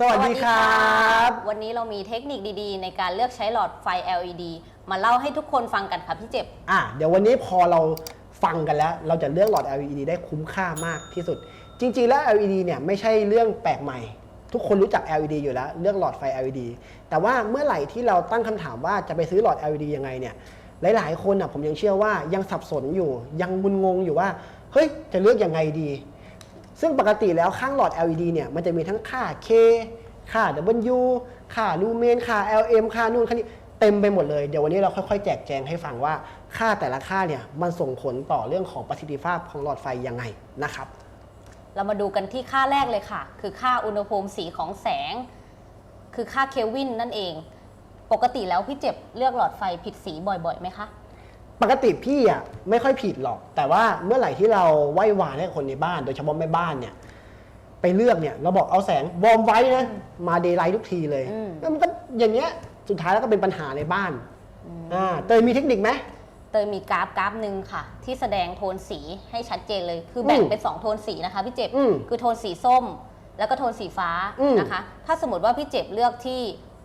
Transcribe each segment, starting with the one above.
สวัสดีครับ วันนี้เรามีเทคนิคดีๆ ในการเลือกใช้หลอดไฟ LED มาเล่าให้ทุกคนฟังกันค่ะพี่เจ็บ อะเดี๋ยววันนี้พอเราฟังกันแล้ว เราจะเลือกหลอด LED ได้คุ้มค่ามากที่สุด จริง ๆ แล้ว LED เนี่ยไม่ใช่เรื่องแปลกใหม่ ทุกคนรู้จัก LED อยู่แล้วเลือกหลอดไฟ LED แต่ว่าเมื่อไหร่ที่เราตั้งคำถามว่าจะไปซื้อหลอด LED ยังไงเนี่ย หลาย ๆ คนอะผมยังเชื่อว่ายังสับสนอยู่ ยังมึนงงอยู่ว่า เฮ้ย จะเลือกยังไงดี ซึ่งปกติแล้วข้างหลอด LED เนี่ยมันจะมีทั้งค่า K ค่า W ค่าลูเมนค่า LM ค่านู่นค่านี้เต็มไปหมดเลย เดี๋ยววันนี้เราค่อยๆ แจกแจงให้ฟังว่าค่าแต่ละค่าเนี่ยมันส่งผลต่อเรื่องของประสิทธิภาพของหลอดไฟยังไงนะครับ เรามาดูกันที่ค่าแรกเลยค่ะ คือค่าอุณหภูมิสีของแสง คือค่าเคลวินนั่นเอง ปกติแล้วพี่เจ็บเลือกหลอดไฟผิดสีบ่อยๆไหมคะ ปกติพี่อะไม่ค่อยผิดหรอก แต่ว่าเมื่อไหร่ที่เราไหว้วานให้คนในบ้าน โดยเฉพาะแม่บ้านเนี่ย ไปเลือกเนี่ยเราบอกเอาแสงวอร์มไว้นะมาเดย์ไลท์ทุกทีเลยอืม แล้วมันก็อย่างเงี้ยสุดท้ายแล้วก็เป็นปัญหาในบ้านอ่าเตยมีเทคนิคไหม เตยมีกราฟกราฟหนึ่งค่ะ ที่แสดงโทนสีให้ชัดเจนเลย คือแบ่งอืมเป็น 2 โทนสีนะคะพี่เจ็บอืมคือโทนสีส้ม แล้วก็โทนสีฟ้าอืมนะคะ ถ้าสมมติว่าพี่เจ็บเลือกที่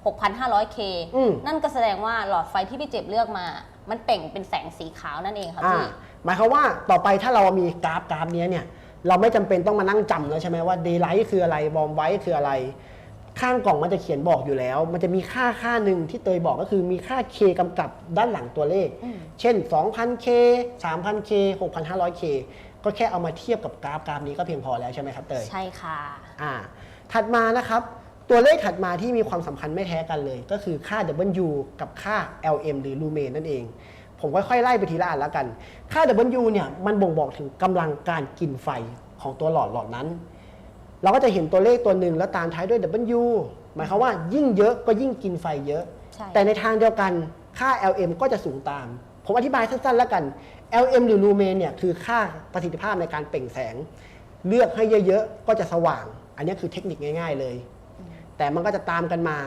6,500K อืมนั่นก็แสดงว่าหลอดไฟที่พี่เจ็บเลือกมา มันเปล่งเป็นแสงสีขาวนั่นเองค่ะอ่าพี่ หมายความว่าต่อไปถ้าเรามีกราฟกราฟเนี้ยเนี่ยเราไม่จำเป็นต้องมานั่งจำแล้วใช่ไหมว่าเดย์ไลท์คืออะไรวอร์มไว้คืออะไร ข้างกล่องมันจะเขียนบอกอยู่แล้ว มันจะมีค่าค่าหนึ่งที่เตยบอกก็คือมีค่า K กำกับด้านหลังตัวเลข อืม เช่น 2,000K 3,000K 6,500K ก็แค่เอามาเทียบกับกราฟกราฟนี้ก็เพียงพอแล้วใช่ไหมครับเตย ใช่ค่ะ อ่าถัดมานะครับ ตัวเลขถัดมาที่มีความสำคัญไม่แท้กันเลย ก็คือค่า W กับค่า LM หรือลูเมนนั่นเอง ผมค่อยๆไล่ไปทีละอันแล้วกัน ค่า W เนี่ยมันบ่งบอกถึงกำลังการกินไฟของตัวหลอดหลอดนั้น เราก็จะเห็นตัวเลขตัวหนึ่งแล้วตามท้ายด้วย W หมายความว่ายิ่งเยอะก็ยิ่งกินไฟเยอะ ใช่ แต่ในทางเดียวกันค่า LM ก็จะสูงตาม ผมอธิบายสั้นๆแล้วกัน LM หรือลูเมนเนี่ยคือค่าประสิทธิภาพในการเปล่งแสง เลือกให้เยอะๆ ก็จะสว่าง อันนี้คือเทคนิคง่าย ๆ เลย แต่มันก็จะตามกันมา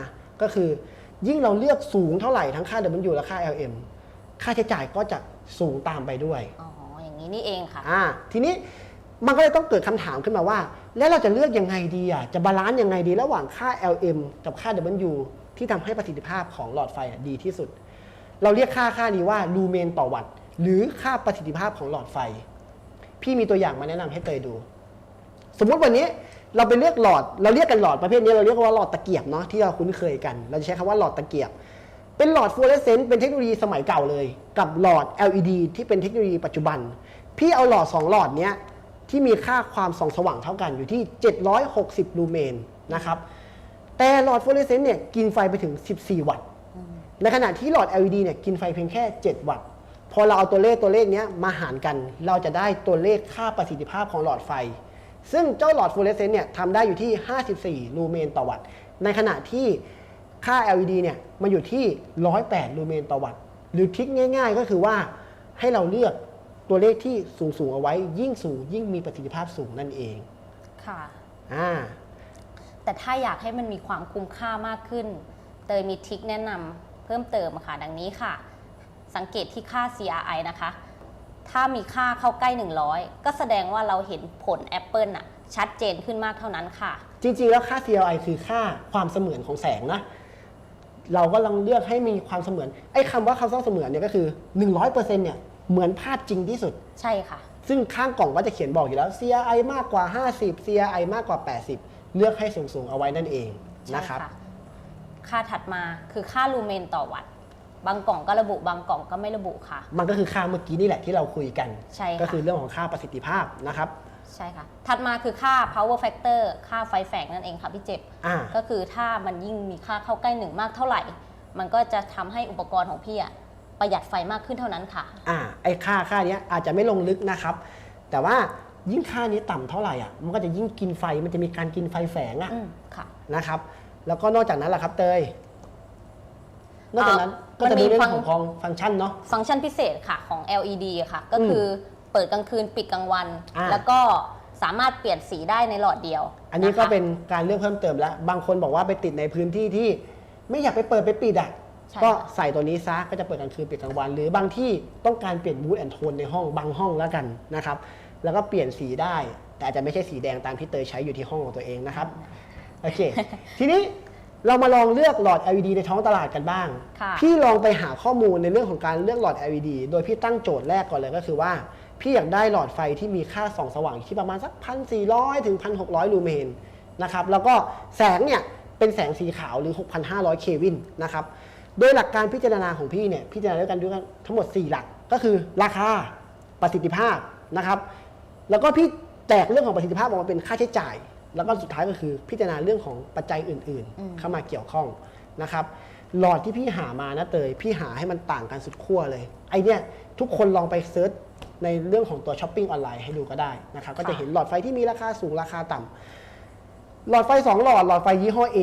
ก็คือ ยิ่งเราเลือกสูงเท่าไหร่ทั้งค่า W และค่า LM ค่าใช้จ่ายก็จะสูงตามไปด้วยอ๋ออย่างนี้นี่เองค่ะอ่าทีนี้มันก็เลยต้องเกิดคำถามขึ้นมาว่า แล้วเราจะเลือกยังไงดีอะจะบาลานซ์ยังไงดี ระหว่างค่า LM กับค่า W ที่ทำให้ประสิทธิภาพของหลอดไฟอะดีที่สุด เราเรียกค่าค่านี้ว่าลูเมนต่อวัตต์หรือค่าประสิทธิภาพของหลอดไฟ พี่มีตัวอย่างมาแนะนำให้เตยดู สมมุติวันนี้ เราไปเลือกหลอด เราเรียกกันหลอดประเภทนี้เราเรียกว่าหลอดตะเกียบเนาะที่เราคุ้นเคยกัน เราจะใช้คำว่าหลอดตะเกียบ เป็นหลอดฟลูออเรสเซนต์เป็นเทคโนโลยีสมัยเก่าเลย กับหลอด LED ที่เป็นเทคโนโลยีปัจจุบัน พี่เอาหลอด 2 หลอดเนี้ยที่มีค่าความส่องสว่างเท่ากันอยู่ที่ 760 ลูเมนนะครับแต่หลอดฟลูออเรสเซนต์เนี่ยกินไฟไปถึง 14 วัตต์ในขณะที่หลอด LED เนี่ยกินไฟเพียงแค่ 7 วัตต์พอเราเอาตัวเลขตัวเลขเนี้ยมาหารกัน เราจะได้ตัวเลขค่าประสิทธิภาพของหลอดไฟ ซึ่งเจ้าหลอดฟลูออเรสเซนต์เนี่ยทำได้อยู่ที่ 54 ลูเมนต่อวัตต์ ในขณะที่ค่า LED เนี่ยมาอยู่ที่ 108 ลูเมนต่อวัตต์ หรือทริกง่าย ๆ ก็คือว่าให้เราเลือกตัวเลขที่สูงๆเอาไว้ ยิ่งสูงยิ่งมีประสิทธิภาพสูงนั่นเอง ค่ะ อ่า แต่ถ้าอยากให้มันมีความคุ้มค่ามากขึ้น เตยมีทริคแนะนำเพิ่มเติมค่ะ ดังนี้ค่ะ สังเกตที่ค่า CRI นะคะ ถ้ามีค่าเข้าใกล้ 100 ก็แสดงว่าเราเห็นผลแอปเปิลน่ะชัดเจนขึ้นมากเท่านั้นค่ะ จริงๆ แล้วค่า CLI คือค่าความเสมือนของแสงนะ เราก็ลองเลือกให้มีความเสมือน ไอ้คำว่าคำว่าเสมือนเนี่ยก็คือ 100%เนี่ยเหมือนภาพจริงที่สุด ใช่ค่ะ ซึ่งข้างกล่องก็จะเขียนบอกอยู่แล้ว CRI มากกว่า 50 CRI มากกว่า 80 เลือกให้สูงๆ เอาไว้นั่นเองใช่นะครับ ค่าถัดมาคือค่าลูเมนต่อวัตต์ บางกล่องก็ระบุบางกล่องก็ไม่ระบุค่ะ มันก็คือค่าเมื่อกี้นี่แหละที่เราคุยกัน ใช่ค่ะก็คือเรื่องของค่าประสิทธิภาพนะครับใช่ค่ะ ถัดมาคือค่า power factor ค่าไฟแฝงนั่นเองค่ะพี่เจ็บ อ่า ก็คือถ้ามันยิ่งมีค่าเข้าใกล้หนึ่งมากเท่าไหร่ มันก็จะทำให้อุปกรณ์ของพี่อะประหยัดไฟมากขึ้นเท่านั้นค่ะ อ่าไอ้ค่าค่าเนี้ยอาจจะไม่ลงลึกนะครับ แต่ว่ายิ่งค่านี้ต่ำเท่าไหร่อะมันก็จะยิ่งกินไฟมันจะมีการกินไฟแฝงอะอืมค่ะ นะครับ แล้วก็นอกจากนั้นแหละครับเตยนอกจากนั้นอ่า ก็จะมีมันมีเรื่อฟังงของของฟังก์ชันเนาะ ฟังก์ชันพิเศษค่ะของ LED ค่ะ ก็อืมคือเปิดกลางคืนปิดกลางวัน อ่า แล้วก็สามารถเปลี่ยนสีได้ในหลอดเดียวอันนี้ก็ะคะเป็นการเลือกเพิ่มเติมแล้ว บางคนบอกว่าไปติดในพื้นที่ที่ไม่อยากไปเปิดไปปิดอะ ใช่ก็ค่ะใส่ตัวนี้ซะก็จะเปิดกลางคืนปิดกลางวัน หรือบางที่ต้องการเปลี่ยนมูดแอนโทนในห้องบางห้องแล้วกันนะครับ แล้วก็เปลี่ยนสีได้ แต่อาจจะไม่ใช่สีแดงตามที่เตยใช้อยู่ที่ห้องของตัวเองนะครับ โอเค ทีนี้ เรามาลองเลือกหลอด LED ในท้องตลาดกันบ้าง ค่ะพี่ลองไปหาข้อมูลในเรื่องของการเลือกหลอด LED โดยพี่ตั้งโจทย์แรกก่อนเลยก็คือว่า พี่อยากได้หลอดไฟที่มีค่าส่องสว่างอยู่ที่ประมาณสัก 1,400 ถึง 1,600 ลูเมนนะครับ แล้วก็แสงเนี่ย เป็นแสงสีขาวหรือ 6,500 เควินนะครับ โดยหลักการพิจารณาของพี่เนี่ย พิจารณาด้วยกันด้วยกันทั้งหมด 4 หลักก็คือราคาประสิทธิภาพนะครับ แล้วก็พี่แตกเรื่องของประสิทธิภาพออกมาเป็นค่าใช้จ่าย แล้วก็สุดท้ายก็คือพิจารณาเรื่องของปัจจัยอื่นอืมๆเข้ามาเกี่ยวข้องนะครับหลอดที่พี่หามานะเตยพี่หาให้มันต่างกันสุดขั้วเลย ไอเนี้ยทุกคนลองไปเซิร์ชในเรื่องของตัวช้อปปิ้งออนไลน์ให้ดูก็ได้นะครับก็จะเห็นหลอดไฟที่มีราคาสูงราคาต่ำหลอดไฟ 2 หลอด หลอดไฟยี่ห้อ A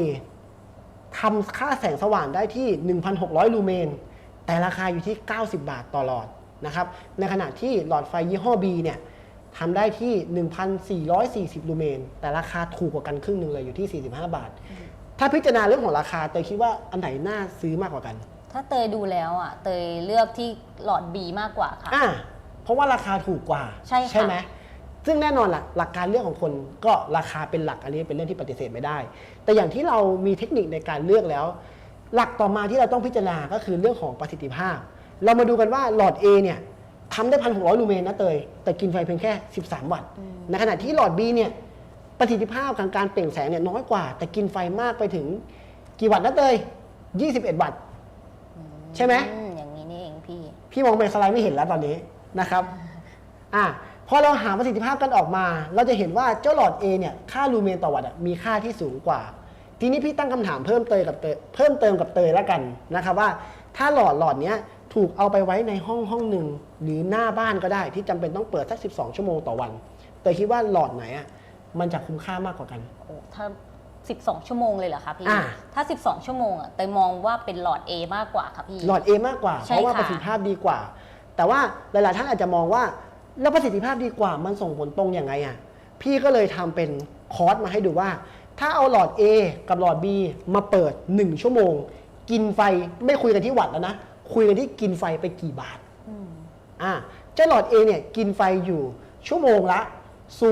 ทำค่าแสงสว่างได้ที่ 1,600 ลูเมน แต่ราคาอยู่ที่ 90 บาทต่อหลอดนะครับในขณะที่หลอดไฟยี่ห้อ B เนี่ย ทำได้ที่ 1,440 ลูเมน แต่ราคาถูกกว่ากันครึ่งหนึ่งเลยอยู่ที่ 45 บาท ถ้าพิจารณาเรื่องของราคาเตยคิดว่าอันไหนน่าซื้อมากกว่ากัน ถ้าเตยดูแล้วอะ เตยเลือกที่หลอด B มากกว่าค่ะ อ่าเพราะว่าราคาถูกกว่าใช่ค่ะ ไหมซึ่งแน่นอนล่ะหลักการเลือกของคนก็ราคาเป็นหลักอันนี้เป็นเรื่องที่ปฏิเสธไม่ได้ แต่อย่างที่เรามีเทคนิคในการเลือกแล้ว หลักต่อมาที่เราต้องพิจารณาก็คือเรื่องของประสิทธิภาพ เรามาดูกันว่าหลอด A เนี่ย ทำได้พันหกร้อยลูเมนนะเตย แต่กินไฟเพียงแค่ 13 วัตต์ ในขณะที่หลอด B เนี่ยประสิทธิภาพของการเปล่งแสงเนี่ยน้อยกว่า แต่กินไฟมากไปถึงกี่วัตต์นะเตย 21 วัตต์ ใช่ไหม อืมอย่างนี้นี่เองพี่ พี่มองไปสไลด์ไม่เห็นแล้วตอนนี้นะครับ อะพอเราหาประสิทธิภาพกันออกมา เราจะเห็นว่าเจ้าหลอด A เนี่ยค่าลูเมนต่อวัตต์อะมีค่าที่สูงกว่า ทีนี้พี่ตั้งคำถามเพิ่มเติมกับเตยเพิ่มเติมกับเตยแล้วกันนะครับว่า ถ้าหลอดหลอดเนี้ยถูกเอาไปไว้ในห้องห้องหนึ่งหรือหน้าบ้านก็ได้ที่จำเป็นต้องเปิดสัก 12 ชั่วโมงต่อวันเตยคิดว่าหลอดไหนอะมันจะคุ้มค่ามากกว่ากัน โอ้ถ้า 12 ชั่วโมงเลยเหรอคะพี่ อ่า ถ้า 12 ชั่วโมงอะเตยมองว่าเป็นหลอด A มากกว่าค่ะพี่ หลอด A มากกว่า ใช่เพราะว่าค่ะ ประสิทธิภาพดีกว่า แต่ว่าหลาย ๆ ท่านอาจจะมองว่าแล้วประสิทธิภาพดีกว่ามันส่งผลตรงยังไงอะพี่ก็เลยทำเป็นคอร์สมาให้ดูว่า ถ้าเอาหลอด A กับหลอด B มาเปิด 1 ชั่วโมง กินไฟไม่คุยกันที่วัตต์แล้วนะ คุยกันที่กินไฟไปกี่บาทอืมอ่าเจ้าหลอด A เนี่ยกินไฟอยู่ชั่วโมงละ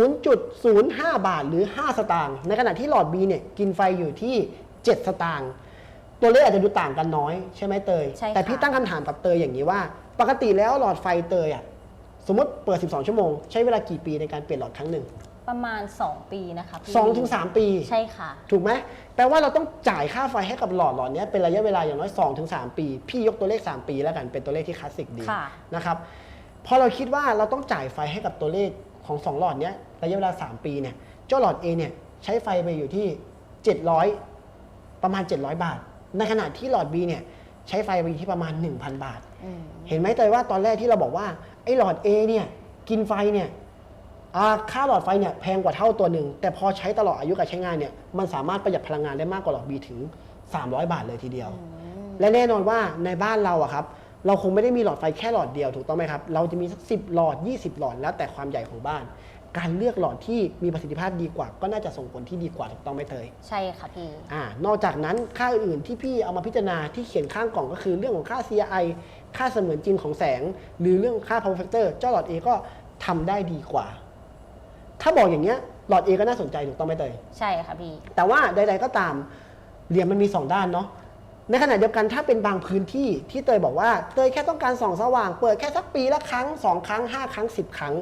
0.05 บาทหรือ 5 สตางค์ ในขณะที่หลอด B เนี่ยกินไฟอยู่ที่ 7 สตางค์ ตัวเลขอาจจะดูต่างกันน้อยใช่ไหมเตยใช่ค่ะแต่พี่ตั้งคำถามกับเตยอย่างนี้ว่า ปกติแล้วหลอดไฟเตยอะสมมติเปิด 12 ชั่วโมง ใช้เวลากี่ปีในการเปลี่ยนหลอดครั้งหนึ่ง ประมาณ 2 ปีนะคะพี่สองถึงสามปีใช่ค่ะ ถูกไหมแปลว่าเราต้องจ่ายค่าไฟให้กับหลอดหลอดเนี้ยเป็นระยะเวลาอย่างน้อย2-3ปี พี่ยกตัวเลข 3 ปีแล้วกันเป็นตัวเลขที่คลาสสิกดีค่ะ นะครับพอเราคิดว่าเราต้องจ่ายไฟให้กับตัวเลขของ 2 หลอดเนี้ยระยะเวลา 3 ปีเนี่ยเจ้าหลอด A เนี่ยใช้ไฟไปอยู่ที่ 700 ประมาณ 700 บาท ในขณะที่หลอด B เนี่ยใช้ไฟไปอยู่ที่ประมาณ 1,000 บาท อืม เห็นไหมเตยว่าตอนแรกที่เราบอกว่าไอ้หลอด A เนี่ยกินไฟเนี่ยอ่า ค่าหลอดไฟเนี่ยแพงกว่าเท่าตัวหนึ่ง แต่พอใช้ตลอดอายุการใช้งานเนี่ยมันสามารถประหยัดพลังงานได้มากกว่าหลอด B ถึง 300 บาทเลยทีเดียว และแน่นอนว่าในบ้านเราอะครับเราคงไม่ได้มีหลอดไฟแค่หลอดเดียวถูกต้องไหมครับ เราจะมีสักสิหลอด 20 หลอดแล้วแต่ความใหญ่ของบ้าน การเลือกหลอดที่มีประสิทธิภาพดีกว่า ก็น่าจะส่งผลที่ดีกว่าถูกต้องไหมเตยใช่ค่ะพี่อ่านอกจากนั้นค่าอื่นๆที่พี่เอามาพิจารณาที่เขียนข้างกล่องก็คือเรื่องของค่า CI ค่าเสมือนจริงของแสง หรือเรื่องค่า power factor เจ้าหลอด A ก็ทำได้ดีกว่า ถ้าบอกอย่างเงี้ยหลอด A ก็น่าสนใจถูกต้องไหมเตย ใช่ค่ะพี่ แต่ว่าใดๆก็ตามเหรียญมันมี 2 ด้านเนาะในขณะเดียวกันถ้าเป็นบางพื้นที่ที่เตยบอกว่าเตยแค่ต้องการส่องสว่าง เปิดแค่สักปีละครั้ง 2 ครั้ง 5 ครั้ง 10 ครั้ง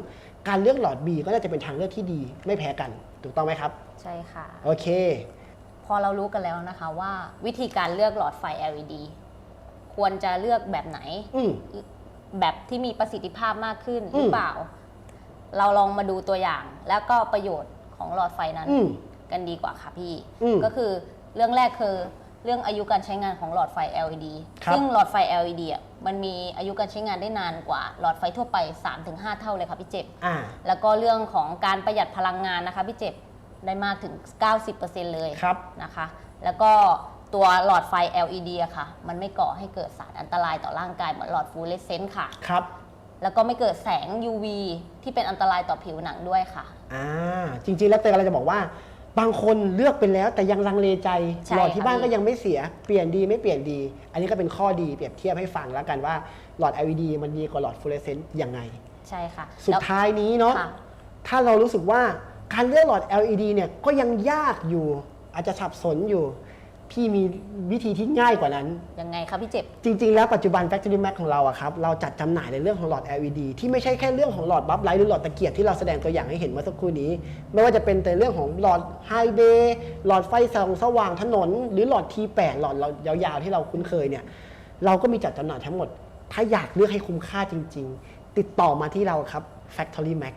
การเลือกหลอด B ก็น่าจะเป็นทางเลือกที่ดีไม่แพ้กัน ถูกต้องไหมครับ ใช่ค่ะ โอเค พอเรารู้กันแล้วนะคะว่าวิธีการเลือกหลอดไฟ LED ควรจะเลือกแบบไหน อืม แบบที่มีประสิทธิภาพมากขึ้นอืมหรือเปล่า เราลองมาดูตัวอย่าง แล้วก็ประโยชน์ของหลอดไฟนั้นอืมกันดีกว่าค่ะพี่ อืมก็คือเรื่องแรกคือเรื่องอายุการใช้งานของหลอดไฟ LED ครับซึ่งหลอดไฟ LED อะมันมีอายุการใช้งานได้นานกว่าหลอดไฟทั่วไป 3-5 เท่าเลยค่ะพี่เจ็บอ่า แล้วก็เรื่องของการประหยัดพลังงานนะคะพี่เจ็บได้มากถึง 90%เลยครับ นะคะ แล้วก็ตัวหลอดไฟ LED อะค่ะ มันไม่ก่อให้เกิดสารอันตรายต่อร่างกายเหมือนหลอดฟลูออเรสเซนต์ค่ะ ครับ แล้วก็ไม่เกิดแสง UV ที่เป็นอันตรายต่อผิวหนังด้วยค่ะ อ่าจริง ๆ แล้วเตยกำลังจะบอกว่า บางคนเลือกไปแล้วแต่ยังลังเลใจใช่หลอดที่ค่ะบ้านก็พี่ยังไม่เสียเปลี่ยนดีไม่เปลี่ยนดี อันนี้ก็เป็นข้อดีเปรียบเทียบให้ฟังแล้วกันว่าหลอด LED มันดีกว่าหลอดฟลูออเรสเซนต์ยังไง ใช่ค่ะสุดแล้ว ท้ายนี้เนาะค่ะ ถ้าเรารู้สึกว่าการเลือกหลอด LED เนี่ยก็ยังยากอยู่ อาจจะสับสนอยู่ พี่มีวิธีที่ง่ายกว่านั้น ยังไงคะพี่เจ็บ จริง ๆ แล้วปัจจุบัน Factory Mac ของเราอะครับ เราจัดจำหน่ายในเรื่องของหลอด LED ที่ไม่ใช่แค่เรื่องของหลอดบัฟไลท์หรือหลอดตะเกียบที่เราแสดงตัวอย่างให้เห็นเมื่อสักครู่นี้ ไม่ว่าจะเป็นแต่เรื่องของหลอดไฮเดย์หลอดไฟส่องสว่างถนน หรือหลอด T8 หลอดเรายาวๆที่เราคุ้นเคยเนี่ย เราก็มีจัดจำหน่ายทั้งหมด ถ้าอยากเลือกให้คุ้มค่าจริง ๆ ติดต่อมาที่เราครับ Factory Mac